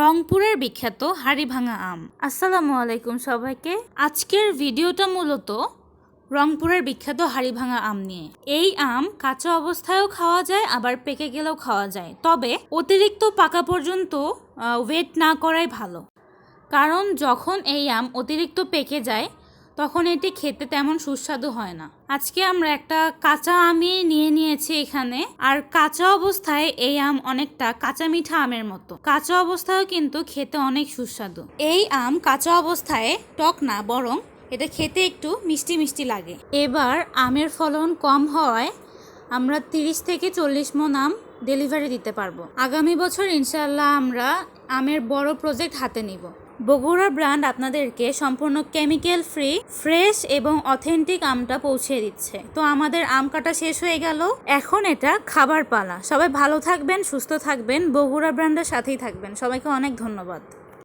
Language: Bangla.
রংপুরের বিখ্যাত হাড়িভাঙা আম। আসসালামু আলাইকুম সবাইকে। আজকের ভিডিওটা মূলত রংপুরের বিখ্যাত হাড়িভাঙা আম নিয়ে। এই আম কাঁচা অবস্থায়ও খাওয়া যায়, আবার পেকে গেলেও খাওয়া যায়। তবে অতিরিক্ত পাকা পর্যন্ত ওয়েট না করাই ভালো। কারণ যখন এই আম অতিরিক্ত পেকে যায় তখন এটি খেতে তেমন সুস্বাদু হয় না। আজকে আমরা একটা কাঁচা আমই নিয়ে নিয়েছি এখানে। আর কাঁচা অবস্থায় এই আম অনেকটা কাঁচা মিঠা আমের মতো। কাঁচা অবস্থায়ও কিন্তু খেতে অনেক সুস্বাদু। এই আম কাঁচা অবস্থায় টক না, বরং এটা খেতে একটু মিষ্টি মিষ্টি লাগে। এবার আমের ফলন কম হওয়ায় আমরা তিরিশ থেকে চল্লিশ মন আম ডেলিভারি দিতে পারব। আগামী বছর ইনশাল্লাহ আমরা আমের বড় প্রজেক্ট হাতে নিব। বগুড়া ব্র্যান্ড আপনাদেরকে সম্পূর্ণ কেমিক্যাল ফ্রি, ফ্রেশ এবং অথেন্টিক আমটা পৌঁছে দিচ্ছে। তো আমাদের আম কাটা শেষ হয়ে গেল। এখন এটা খাবার পালা। সবাই ভালো থাকবেন, সুস্থ থাকবেন। বগুড়া ব্র্যান্ডের সাথেই থাকবেন। সবাইকে অনেক ধন্যবাদ।